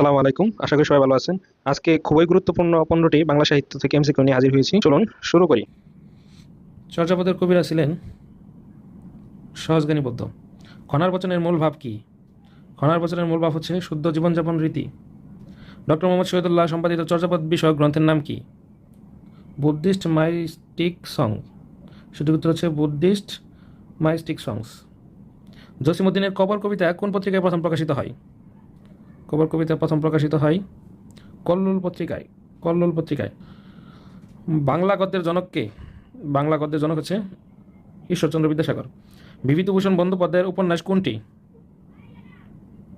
আসসালামু আলাইকুম। আশা করি সবাই ভালো আছেন। আজকে খুবই গুরুত্বপূর্ণ পনেরোটি বাংলা সাহিত্য থেকে এমসিকিউ নিয়ে হাজির হয়েছি। চলুন শুরু করি। চর্যাপদের কবিরা ছিলেন সহজজ্ঞানী খনার বচনের মূল ভাব কি? খনার বচনের মূল ভাব হচ্ছে শুদ্ধ জীবনযাপন রীতি। ডক্টর মোহাম্মদ শহীদুল্লাহ সম্পাদিত চর্যাপদ বিষয়ক গ্রন্থের নাম কি? Buddhist mystic song. সঠিক উত্তর হচ্ছে বুদ্ধিস্ট মাইস্টিক সংস। জসিমুদ্দিনের কবর কবিতা কোন পত্রিকায় প্রথম প্রকাশিত হয়? কবর কবিতা প্রথম প্রকাশিত হয় কল্লোল পত্রিকায় কল্লোল পত্রিকায়। বাংলা গদ্যের জনককে বাংলা গদ্যের জনক হচ্ছে ঈশ্বরচন্দ্র বিদ্যাসাগর। বিভূতিভূষণ বন্দ্যোপাধ্যায়ের উপন্যাস কোনটি?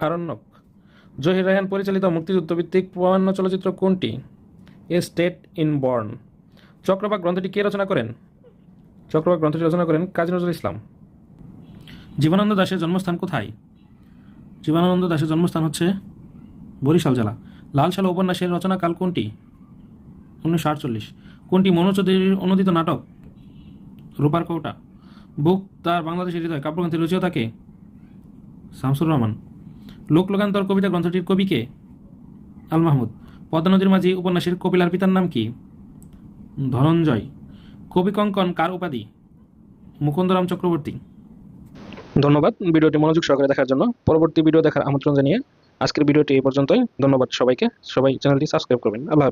আরণ্যক। জহির রায়হান পরিচালিত মুক্তিযুদ্ধভিত্তিক প্রামাণ্য চলচ্চিত্র কোনটি? A state in born. Chakrabak গ্রন্থটি কে রচনা করেন? চক্রবাক গ্রন্থটি রচনা করেন কাজী নজরুল ইসলাম। জীবনানন্দ দাশের জন্মস্থান কোথায়? জীবনানন্দ দাশের জন্মস্থান হচ্ছে বরিশাল জেলা। লাল সাল উপন্যাসের রচনাকাল কোনটি? উনিশশো আটচল্লিশ। কোনটি মনোজ চৌধুরীর অনুদিত নাটক? রূপার কৌটা। বুক তার বাংলাদেশের হৃদয়। কাব্যগ্রন্থের রচিও থাকে শামসুর রহমান। লোকলোকান্তর কবিতা গ্রন্থটির কবি কে? আল মাহমুদ। পদ্মা নদীর মাঝি উপন্যাসের কপিলার পিতার নাম কি? ধনঞ্জয়। কবি কঙ্কন কার উপাধি? মুকুন্দরাম চক্রবর্তী। ধন্যবাদ ভিডিওটি মনোযোগ সহকারে দেখার জন্য। পরবর্তী ভিডিও দেখার আমন্ত্রণ জানিয়ে আজকের ভিডিওটি এই পর্যন্তই। ধন্যবাদ সবাইকে। সবাই চ্যানেলটি সাবস্ক্রাইব করবেন। আল্লাহ হাফিজ।